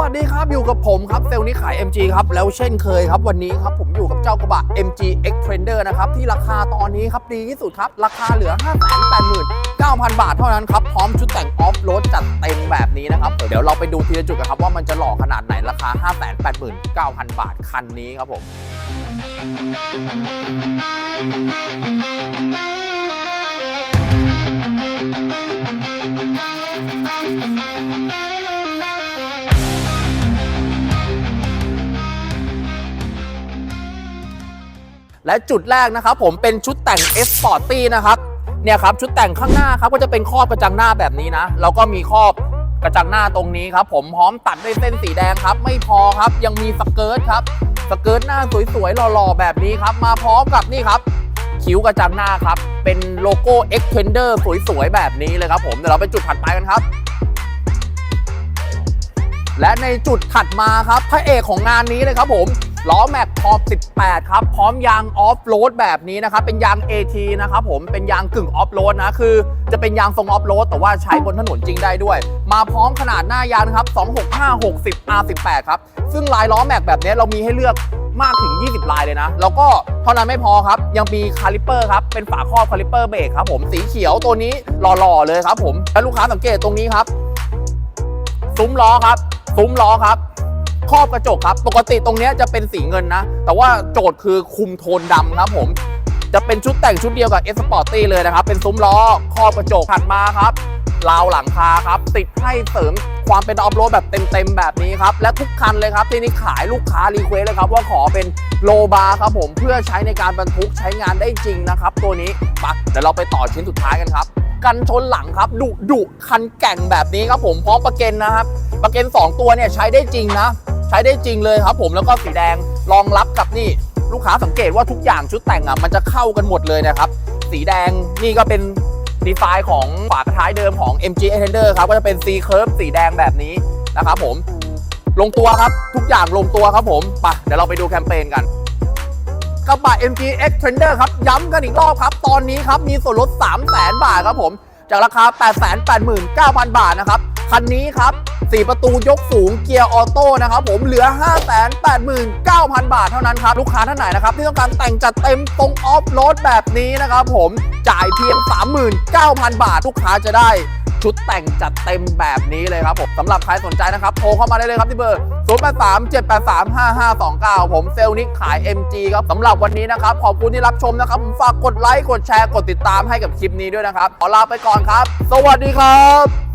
วัสดีครับอยู่กับผมครับเซลล์นี้ขาย MG ครับแล้วเช่นเคยครับวันนี้ครับผมอยู่กับเจ้ากระบะ MG X Trader นะครับที่ราคาตอนนี้ครับดีที่สุดครับราคาเหลือ 589,000 บาทเท่านั้นครับพร้อมชุดแต่งออฟโรดจัดเต็มแบบนี้นะครับเดี๋ยวเราไปดูทีละจุดกันครับว่ามันจะหล่อขนาดไหนราคา 589,000 บาทคันนี้ครับผม และจุดแรกนะครับผมเป็นชุดแต่ง S Sporty นะครับเนี่ยครับชุดแต่งข้างหน้าครับก็จะเป็นครอบกระจังหน้าแบบนี้นะแล้วก็มีครอบกระจังหน้าตรงนี้ครับผมพร้อมตัดด้วยเส้นสีแดงครับ ไม่พอครับยังมีสเกิร์ตครับสเกิร์ตหน้าสวยๆหล่อๆแบบนี้ครับ มาพร้อมกับนี่ครับคิ้วกระจังหน้าครับ เป็นโลโก้ X Tender สวยๆ แบบนี้เลยครับผม เดี๋ยวเราไปจุดถัดไปกันครับ และในจุดถัดมาครับพระเอกของงานนี้เลยครับผม ล้อแม็กขอบ 18 ครับ พร้อมยางออฟโรดแบบนี้นะครับ เป็นยาง AT นะครับผม เป็นยางกึ่งออฟโรดนะ คือจะเป็นยางทรงออฟโรดแต่ว่าใช้บนถนนจริงได้ด้วย มาพร้อมขนาดหน้ายางนะครับ 265 60 R18 ครับ ซึ่งลายล้อแม็กแบบนี้เรามีให้เลือกมากถึง 20 ลายเลยนะ แล้วก็เท่านั้นไม่พอครับ ยังมีคาลิปเปอร์ครับ เป็นฝาครอบคาลิปเปอร์เบรกครับผม สีเขียวตัวนี้หล่อๆเลยครับผม แล้วลูกค้าสังเกตตรงนี้ครับ ซุ้มล้อครับ ซุ้มล้อครับ ครอบกระจกครับ ปกติตรงนี้จะเป็นสีเงินนะ แต่ว่าโจทย์คือคุมโทนดำครับผม จะเป็นชุดแต่งชุดเดียวกับ S Sporty เลยนะครับ เป็นซุ้มล้อครอบกระจกถัดมาครับราวหลังคาครับ ติดให้เสริมความเป็นออฟโรดแบบเต็มๆแบบนี้ครับ และทุกคันเลยครับ ที่นี่ขายลูกค้ารีเควสเลยครับ ว่าขอเป็นโลบาร์ครับผมเพื่อใช้ในการบรรทุกใช้งานได้จริงนะครับ ตัวนี้ไปะเดี๋ยวเราไปต่อชิ้นสุดท้ายกันครับ กันชนหลังครับ ดุดุคันแก่งแบบนี้ครับผมพร้อมประเกันนะครับ ประเกัน 2 ตัวเนี่ยใช้ได้จริงนะ ใช้ได้จริงเลยครับผมแล้วก็สีแดงรองรับกับนี่ลูกค้าสังเกตว่าทุกอย่างชุดแต่งอะมันจะเข้ากันหมดเลยนะครับ สีแดงนี่ก็เป็นดีไซน์ของฝากระท้ายเดิมของ MG Extender ครับก็จะเป็น C curve สีแดงแบบนี้นะครับผมลงตัวครับทุกอย่างลงตัวครับผมไปเดี๋ยวเราไปดูแคมเปญกันกระบะ MG X Trader ครับย้ำกันอีกรอบครับ ตอนนี้ครับมีส่วนลด 3 0 0 0 0 0 บาทครับผม จากราคา 889,000 บาทนะครับ คันนี้ครับ 4 ประตูยกสูงเกียร์ออโต้นะครับผมเหลือ 589,000 บาทเท่านั้นครับ ลูกค้าท่านไหนนะครับ ที่ต้องการแต่งจัดเต็มตรงออฟโรดแบบนี้นะครับผมจ่ายเพียง 39,000 บาท ลูกค้าจะได้ชุดแต่งจัดเต็มแบบนี้เลยครับผมสำหรับใครสนใจนะครับ โทรเข้ามาได้เลยครับที่เบอร์ 0 8 3 7 8 3 5 5 2 9 ผมเซลล์นิกขาย MG ครับสำหรับวันนี้นะครับ ขอบคุณที่รับชมนะครับ ผมฝากกดไลค์ กดแชร์ กดติดตามให้กับคลิปนี้ด้วยนะครับ ขอลาไปก่อนครับ สวัสดีครับ